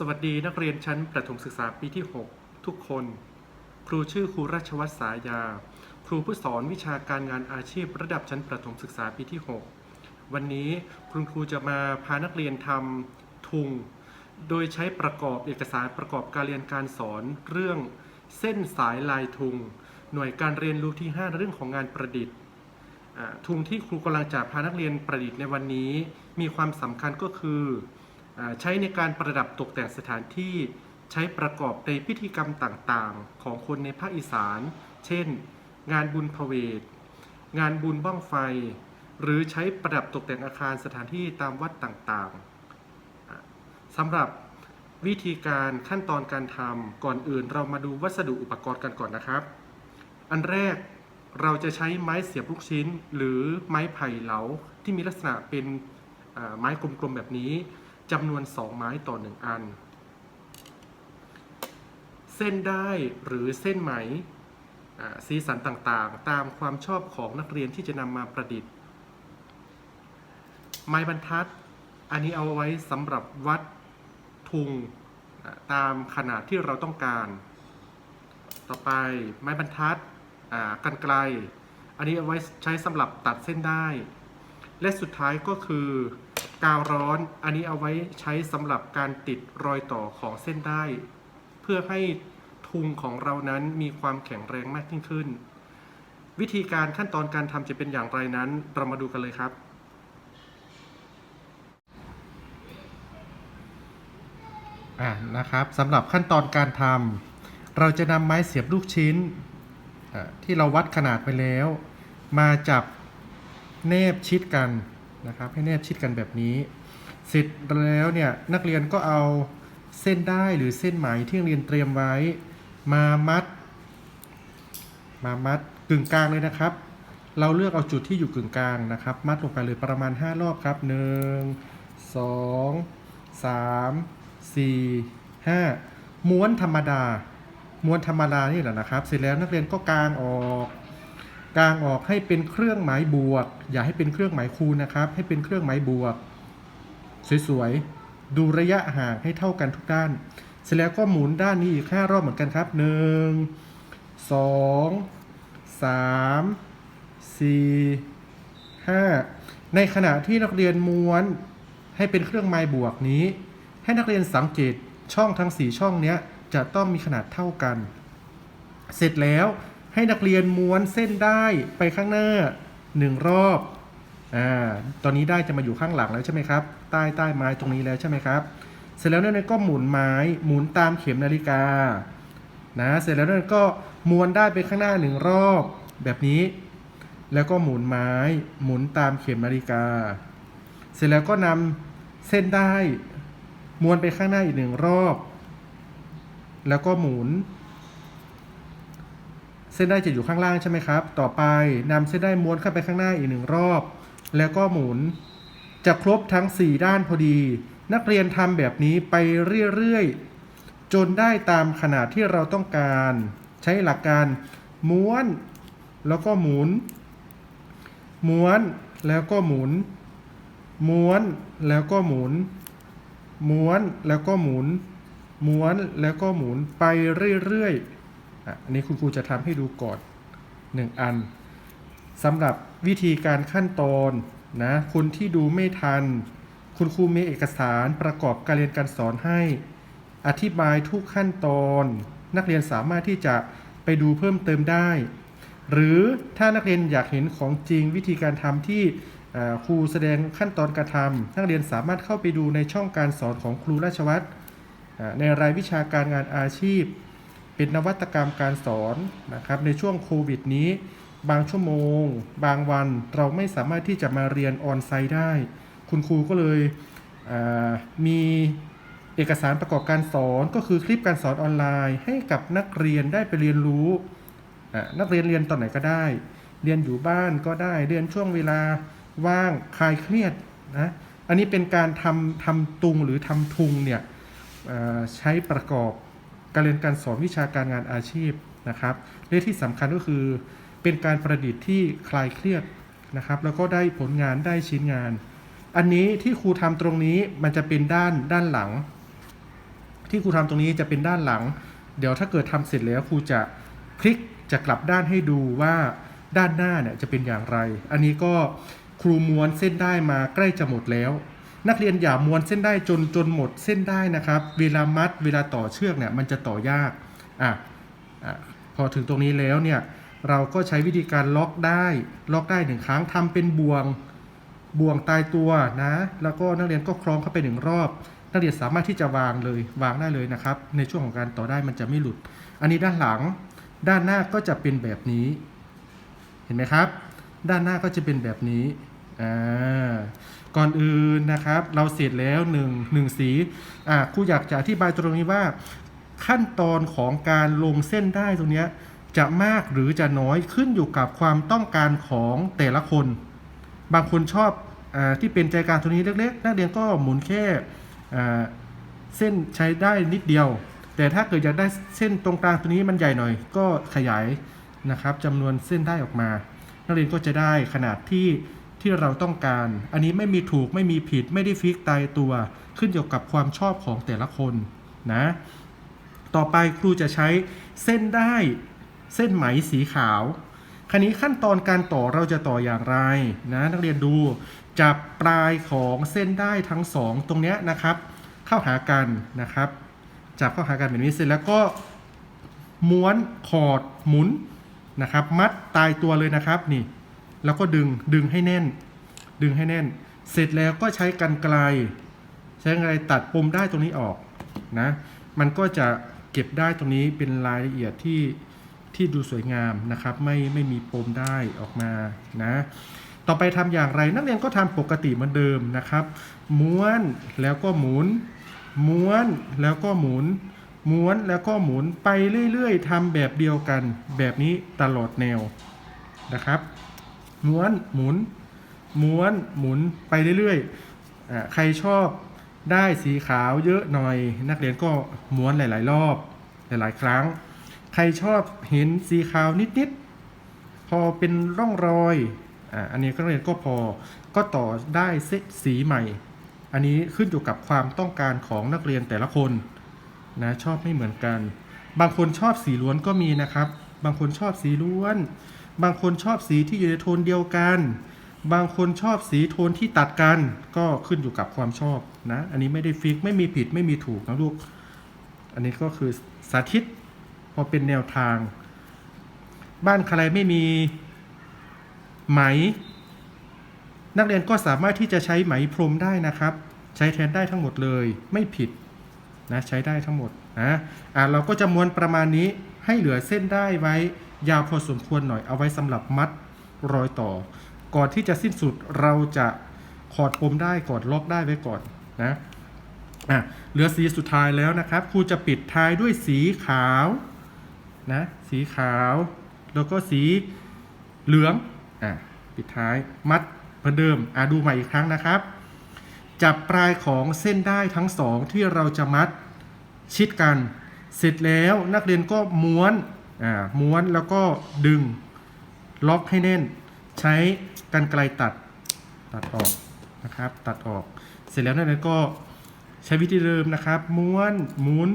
สวัสดีนักเรียนชั้นประถมศึกษาปีที่ 6 ทุกคน ครูชื่อครูราชวัฒน์สายา ครูผู้สอนวิชาการงานอาชีพระดับชั้นประถมศึกษาปีที่ 6 วันนี้คุณครูจะมาพานักเรียนทำทุง โดยใช้ประกอบเอกสารประกอบการเรียนการสอนเรื่องเส้นสายลายทุง หน่วยการเรียนรู้ที่ 5 เรื่องของงานประดิษฐ์ทุงที่ครูกำลังจะพานักเรียนประดิษฐ์ในวันนี้ มีความสำคัญก็คือ ใช้ในการประดับตกแต่งสถานที่ใช้ประกอบในพิธีกรรมต่างๆ ของคนในภาคอีสาน เช่น งานบุญพเวทงานบุญบ้องไฟ หรือใช้ประดับตกแต่งอาคารสถานที่ตามวัดต่างๆสำหรับวิธีการขั้นตอนการทำก่อนอื่นเรามาดูวัสดุอุปกรณ์กันก่อนนะครับ อันแรกเราจะใช้ไม้เสียบลูกชิ้น หรือไม้ไผ่เหลาที่มีลักษณะเป็นไม้กลมๆแบบนี้ จำนวน 2 ไม้ต่อ 1 อัน เส้นได้หรือเส้นไหมสีสันต่างๆ ตามความชอบของนักเรียนที่จะนำมาประดิษฐ์ ไม้บรรทัด อันนี้เอาไว้สำหรับวัดทุงอ่าตามขนาดที่เราต้องการ ต่อไปไม้บรรทัดกันไกล อันนี้เอาไว้ใช้สำหรับตัดเส้นได้ และสุดท้ายก็คือกาวร้อนอันนี้เอาไว้ใช้สำหรับการติดรอยต่อของเส้นได้ เพื่อให้ทุงของเรานั้นมีความแข็งแรงมากยิ่งขึ้น วิธีการขั้นตอนการทำจะเป็นอย่างไรนั้น เรามาดูกันเลยครับ อ่านะครับสำหรับขั้นตอนการทำเราจะนำไม้เสียบลูกชิ้นที่เราวัดขนาดไปแล้ว มาจับ แนบชิดกันนะครับให้แนบชิดกันแบบนี้ เสร็จแล้วเนี่ยนักเรียนก็เอาเส้นได้หรือเส้นไหมที่นักเรียนเตรียมไว้ มามัด มามัดกึ่งกลางเลยนะครับ เราเลือกเอาจุดที่อยู่กึ่งกลางนะครับ มัดลงไปเลยประมาณ 5 รอบครับ 1 2 3 4 5 ม้วนธรรมดา ม้วนธรรมดานี่แหละนะครับ เสร็จแล้วนักเรียนก็กางออก กางออกให้เป็นเครื่องหมายบวก อย่าให้เป็นเครื่องหมายคูณนะครับ ให้เป็นเครื่องหมายบวก สวยๆ ดูระยะห่างให้เท่ากันทุกด้าน เสร็จแล้วก็หมุนด้านนี้อีก5รอบเหมือนกันครับ1 2 3 4 5ในขณะที่นักเรียนม้วนให้เป็นเครื่องหมายบวกนี้ ให้นักเรียนสังเกตช่องทั้ง 4 ช่องนี้จะต้องมีขนาดเท่ากัน เสร็จแล้ว ให้นักเรียนม้วนเส้นได้ไปข้างหน้า 1 รอบ อ่า ตอนนี้ได้จะมาอยู่ข้างหลังแล้วใช่ไหมครับ ใต้ใต้ไม้ตรงนี้แล้วใช่ไหมครับ เสร็จแล้วนักเรียนก็หมุนไม้ หมุนตามเข็มนาฬิกา นะ เสร็จแล้วนักเรียนก็ม้วนได้ไปข้างหน้าหนึ่งรอบ แบบนี้ แล้วก็หมุนไม้ หมุนตามเข็มนาฬิกา เสร็จแล้วก็นำเส้นได้ม้วนไปข้างหน้าอีกหนึ่งรอบ แล้วก็หมุน ส้นได้จะอยู่ข้างล่างใช่ไหมครับ ต่อไปนำเส้นได้ม้วนเข้าไปข้างหน้าอีกหนึ่งรอบ แล้วก็หมุน จะครบทั้ง 4 ด้านพอดี นักเรียนทำแบบนี้ไปเรื่อยๆ จนได้ตามขนาดที่เราต้องการ ใช้หลักการม้วน แล้วก็หมุน ม้วนแล้วก็หมุน ม้วนแล้วก็หมุน ม้วนแล้วก็หมุน ม้วนแล้วก็หมุนไปเรื่อยๆ อันนี้คุณครูจะทำให้ดูก่อน 1 อันสำหรับวิธีการขั้นตอนนะคุณที่ดูไม่ทัน คุณครูมีเอกสารประกอบการเรียนการสอนให้ อธิบายทุกขั้นตอน นักเรียนสามารถที่จะไปดูเพิ่มเติมได้ หรือถ้านักเรียนอยากเห็นของจริงวิธีการทำที่ครูแสดงขั้นตอนการทำนักเรียนสามารถเข้าไปดูในช่องการสอนของครูราชวัตรในรายวิชาการงานอาชีพ เป็นนวัตกรรมการสอนนะครับในช่วงโควิดนี้ บางชั่วโมง บางวันเราไม่สามารถที่จะมาเรียนออนไซต์ได้ คุณครูก็เลยมีเอกสารประกอบการสอนก็คือคลิปการสอนออนไลน์ ให้กับนักเรียนได้ไปเรียนรู้นักเรียนเรียนตอนไหนก็ได้ เรียนอยู่บ้านก็ได้เรียนช่วงเวลาว่างคลายเครียดนะอันนี้เป็นการทำทำตุงหรือทำทุงเนี่ยใช้ประกอบ การเรียนการสอนวิชาการงานอาชีพนะครับและที่สำคัญก็คือเป็นการประดิษฐ์ที่คลายเครียดนะครับ แล้วก็ได้ผลงานได้ชิ้นงาน อันนี้ที่ครูทำตรงนี้มันจะเป็นด้านด้านหลัง ที่ครูทำตรงนี้จะเป็นด้านหลัง เดี๋ยวถ้าเกิดทำเสร็จแล้วครูจะพลิกจะกลับด้านให้ดูว่าด้านหน้าเนี่ยจะเป็นอย่างไร อันนี้ก็ครูม้วนเส้นได้มาใกล้จะหมดแล้ว นักเรียนอย่าม้วนเส้นได้จนจนหมดเส้นได้นะครับ เวลามัดเวลาต่อเชือกเนี่ยมันจะต่อยากอะอะพอถึงตรงนี้แล้วเนี่ยเราก็ใช้วิธีการล็อกได้ ล็อกได้หนึ่งครั้งทำเป็นบ่วงบ่วงตายตัวนะ แล้วก็นักเรียนก็คล้องเข้าไปหนึ่งรอบ นักเรียนสามารถที่จะวางเลยวางได้เลยนะครับ ในช่วงของการต่อได้มันจะไม่หลุด อันนี้ด้านหลัง ด้านหน้าก็จะเป็นแบบนี้ เห็นไหมครับ ด้านหน้าก็จะเป็นแบบนี้ อ่าก่อนอื่นนะครับ เราเสร็จแล้วหนึ่งสีอ่าครูอยากจะอธิบายตรงนี้ว่า ขั้นตอนของการลงเส้นได้ตรงนี้จะมากหรือจะน้อยขึ้นอยู่กับความต้องการของแต่ละคน บางคนชอบอที่เป็นใจกลางตัวนี้เล็กๆ นักเรียนก็หมุนแค่เส้นใช้ได้นิดเดียว แต่ถ้าเกิดอยากได้เส้นตรงกลางตัวนี้มันใหญ่หน่อย ก็ขยายนะครับจำนวนเส้นได้ออกมา นักเรียนก็จะได้ขนาดที่ ที่เราต้องการ อันนี้ไม่มีถูกไม่มีผิดไม่ได้ฟิกตายตัว ขึ้นอยู่กับความชอบของแต่ละคนนะ ต่อไปครูจะใช้เส้นได้เส้นไหมสีขาวคราวนี้ขั้นตอนการต่อเราจะต่ออย่างไรนะนักเรียนดูจับปลายของเส้นได้ทั้งสองตรงเนี้ยนะครับ เข้าหากันนะครับจับเข้าหากันแบบนี้เสร็จแล้วก็ม้วนขอดหมุนนะครับ มัดตายตัวเลยนะครับนี่ แล้วก็ดึงดึงให้แน่น ดึงให้แน่น เสร็จแล้วก็ใช้กันไกล ใช้กันไกลตัดปมได้ตรงนี้ออกนะมันก็จะเก็บได้ตรงนี้เป็นรายละเอียดที่ที่ดูสวยงามนะครับ ไม่ไม่มีปมได้ออกมานะต่อไปทำอย่างไรนักเรียนก็ทำปกติเหมือนเดิมนะครับ ม้วนแล้วก็หมุน ม้วนแล้วก็หมุน ม้วนแล้วก็หมุนไปเรื่อยๆทำแบบเดียวกันแบบนี้ตลอดแนวนะครับ ม้วนหมุน ม้วนหมุนไปเรื่อยๆใครชอบได้สีขาวเยอะหน่อย นักเรียนก็ม้วนหลาย ๆ รอบหลายๆ ครั้ง ใครชอบเห็นสีขาวนิดๆพอเป็นร่องรอยอ่าอันนี้นักเรียนก็พอก็ต่อได้เซตสีใหม่ อันนี้ขึ้นอยู่กับความต้องการของนักเรียนแต่ละคนนะชอบไม่เหมือนกัน บางคนชอบสีล้วนก็มีนะครับ บางคนชอบสีล้วน บางคนชอบสีที่อยู่ในโทนเดียวกัน บางคนชอบสีโทนที่ตัดกัน ก็ขึ้นอยู่กับความชอบนะ อันนี้ไม่ได้ฟิกไม่มีผิดไม่มีถูกนะลูก อันนี้ก็คือสาธิตพอเป็นแนวทาง บ้านใครไม่มีไหม นักเรียนก็สามารถที่จะใช้ไหมพรมได้นะครับ ใช้แทนได้ทั้งหมดเลยไม่ผิดนะใช้ได้ทั้งหมดนะอะเราก็จะม้วนประมาณนี้ ให้เหลือเส้นได้ไว้ยาวพอสมควรหน่อยเอาไว้สำหรับมัดรอยต่อ ก่อนที่จะสิ้นสุดเราจะขอดปมได้ก่อนล็อกได้ไว้ก่อนนะอะเหลือสีสุดท้ายแล้วนะครับครูจะปิดท้ายด้วยสีขาวนะสีขาว แล้วก็สีเหลืองอะปิดท้ายมัดเหมือนเดิมอะดูใหม่อีกครั้งนะครับ จับปลายของเส้นได้ทั้งสองที่เราจะมัดชิดกัน เสร็จแล้วนักเรียนก็ม้วนอ่าม้วนแล้วก็ดึงล็อกให้แน่น ใช้กันไกลตัดตัดออกนะครับ ตัดออก เสร็จแล้วนักเรียนก็ใช้วิธีเดิมนะครับ ม้วนหมุน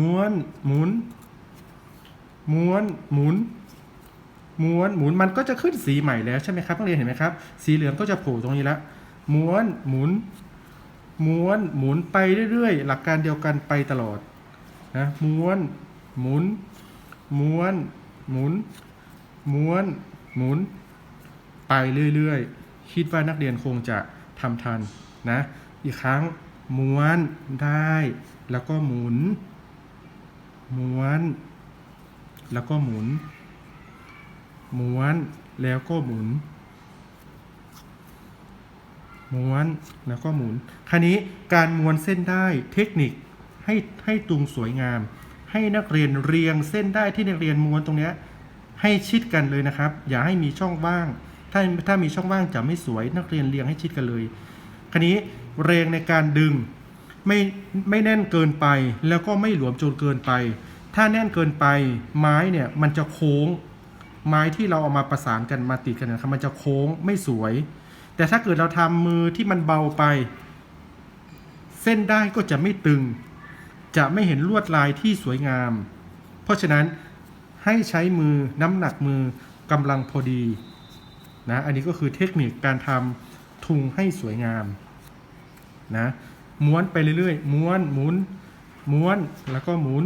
ม้วนหมุน ม้วนหมุนม้วนหมุนมันก็จะขึ้นสีใหม่แล้วใช่ไหมครับนักเรียนเห็นไหมครับ สีเหลืองก็จะโผล่ตรงนี้แล้วม้วนหมุน ม้วนหมุนไปเรื่อยๆ หลักการเดียวกันไปตลอด นะม้วน หมุน ม้วน หมุน ม้วน หมุน ไปเรื่อยๆ คิดว่านักเรียนคงจะทำทันนะ อีกครั้ง ม้วนได้ แล้วก็หมุน ม้วน แล้วก็หมุน ม้วน แล้วก็หมุนม้วนแล้วก็หมุน คราวนี้การม้วนเส้นได้เทคนิค ให้ให้ตรงสวยงาม ให้นักเรียนเรียงเส้นได้ที่นักเรียนม้วนตรงนี้ให้ชิดกันเลยนะครับ อย่าให้มีช่องว่าง ถ้าถ้ามีช่องว่างจะไม่สวยนักเรียนเรียงให้ชิดกันเลย คราวนี้แรงในการดึงไม่ไม่แน่นเกินไป แล้วก็ไม่หลวมจนเกินไป ถ้าแน่นเกินไป ไม้เนี่ยมันจะโค้ง ไม้ที่เราเอามาประสานกันมาติดกันนะครับมันจะโค้งไม่สวย แต่ถ้าเกิดเราทำมือที่มันเบาไป เส้นได้ก็จะไม่ตึง จะไม่เห็นลวดลายที่สวยงาม เพราะฉะนั้นให้ใช้มือน้ำหนักมือกำลังพอดีนะอันนี้ก็คือเทคนิคการทำทุงให้สวยงามนะม้วนไปเรื่อยๆ ม้วนหมุน ม้วนแล้วก็หมุน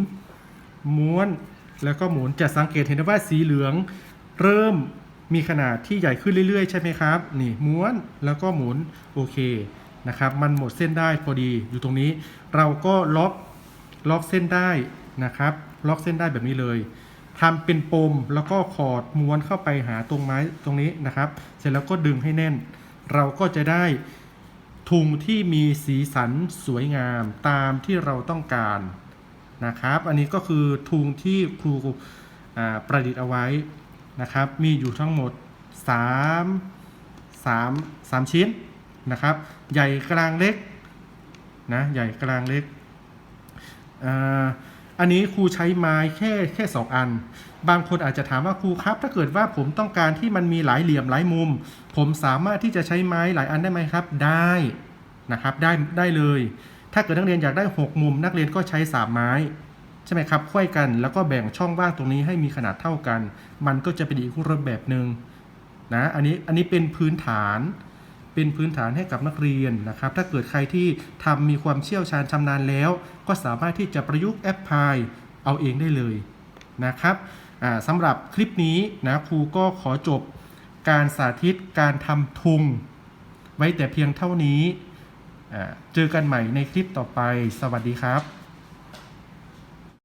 ม้วนแล้วก็หมุนจะสังเกตเห็นได้ว่าสีเหลือง เริ่มมีขนาดที่ใหญ่ขึ้นเรื่อยๆ ใช่ไหมครับ นี่ม้วนแล้วก็หมุนโอเคนะครับ มันหมดเส้นได้พอดีอยู่ตรงนี้ เราก็ล็อก ล็อกเส้นได้นะครับ ล็อกเส้นได้แบบนี้เลยทำเป็นปมแล้วก็ขอดม้วนเข้าไปหาตรงไม้ตรงนี้นะครับ เสร็จแล้วก็ดึงให้แน่น เราก็จะได้ทุงที่มีสีสันสวยงามตามที่เราต้องการนะครับ อันนี้ก็คือทุงที่ครูประดิษฐ์เอาไว้นะครับ มีอยู่ทั้งหมด 3 3 3 ชิ้นนะครับ ใหญ่กลางเล็กนะใหญ่กลางเล็ก อันนี้ครูใช้ไม้แค่แค่2อัน บางคนอาจจะถามว่าครูครับ ถ้าเกิดว่าผมต้องการที่มันมีหลายเหลี่ยมหลายมุม ผมสามารถที่จะใช้ไม้หลายอันได้ไหมครับ ได้นะครับได้ได้เลย ถ้าเกิดนักเรียนอยากได้ 6 มุม นักเรียนก็ใช้3ไม้ใช่ไหมครับค่อยกันแล้วก็แบ่งช่องว่างตรงนี้ให้มีขนาดเท่ากัน มันก็จะเป็นอีกรูปแบบหนึ่งนะอันนี้อันนี้เป็นพื้นฐาน เป็นพื้นฐานให้กับนักเรียนนะครับ ถ้าเกิดใครที่ทำมีความเชี่ยวชาญชำนาญแล้ว ก็สามารถที่จะประยุกต์แอปพลายเอาเองได้เลยนะครับสำหรับคลิปนี้นะครูก็ขอจบการสาธิตการทำทุงไว้แต่เพียงเท่านี้ เจอกันใหม่ในคลิปต่อไป สวัสดีครับ